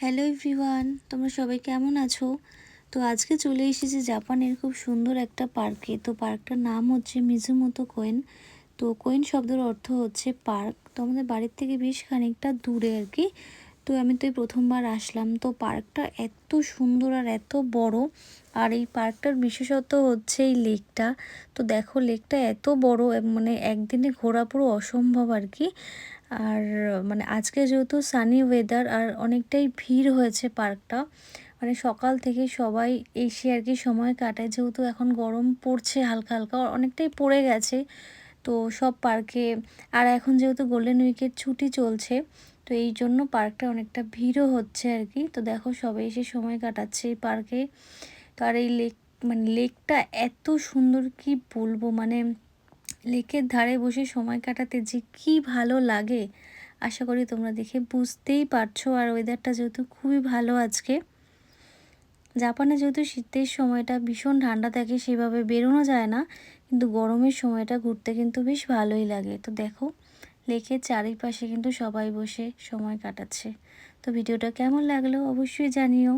Hello everyone, তোমরা সবাই কেমন আছো? তো আজকে চলে এসেছি জাপানের খুব সুন্দর একটা পার্কে। তো পার্কটার নাম হচ্ছে মিজুমতো কোয়েন। তো কোয়েন শব্দের অর্থ হচ্ছে পার্ক। তো আমাদের বাড়ির থেকে বেশ খানিকটা দূরে আর কি। তো আমি তো এই প্রথমবার আসলাম। তো পার্কটা এত সুন্দর আর এত বড়। আর এই পার্কটার বিশেষত্ব হচ্ছে এই লেকটা। তো দেখো, লেকটা এত বড় মানে একদিনে ঘোরা পুরো অসম্ভব আর কি। আর মানে আজকে যেহেতু সানি ওয়েদার আর অনেকটাই ভিড় হয়েছে পার্কটা মানে সকাল থেকে সবাই এসে আর কি সময় কাটায়। যেহেতু এখন গরম পড়ছে হালকা হালকা, অনেকটাই পড়ে গেছে, তো সব পার্কে, আর এখন যেহেতু গোল্ডেন উইকের ছুটি চলছে, তো এই জন্য পার্কটা অনেকটা ভিড়ও হচ্ছে আর কি। তো দেখো সবাই এসে সময় কাটাচ্ছে এই পার্কে। তো আর এই লেক মানে লেকটা এত সুন্দর কি বলব মানে লেকের ধারে বসে সময় কাটাতে যে কি ভালো লাগে, আশা করি তোমরা দেখে বুঝতেই পারছ। আর ওয়েদারটা যেহেতু খুবই ভালো আজকে, জাপানে যেহেতু শীতের সময়টা ভীষণ ঠান্ডা থাকে, সেভাবে বেরোনো যায় না, কিন্তু গরমের সময়টা ঘুরতে কিন্তু বেশ ভালোই লাগে। তো দেখো, লেকের চারিপাশে কিন্তু সবাই বসে সময় কাটাচ্ছে। তো ভিডিওটা কেমন লাগল অবশ্যই জানিও।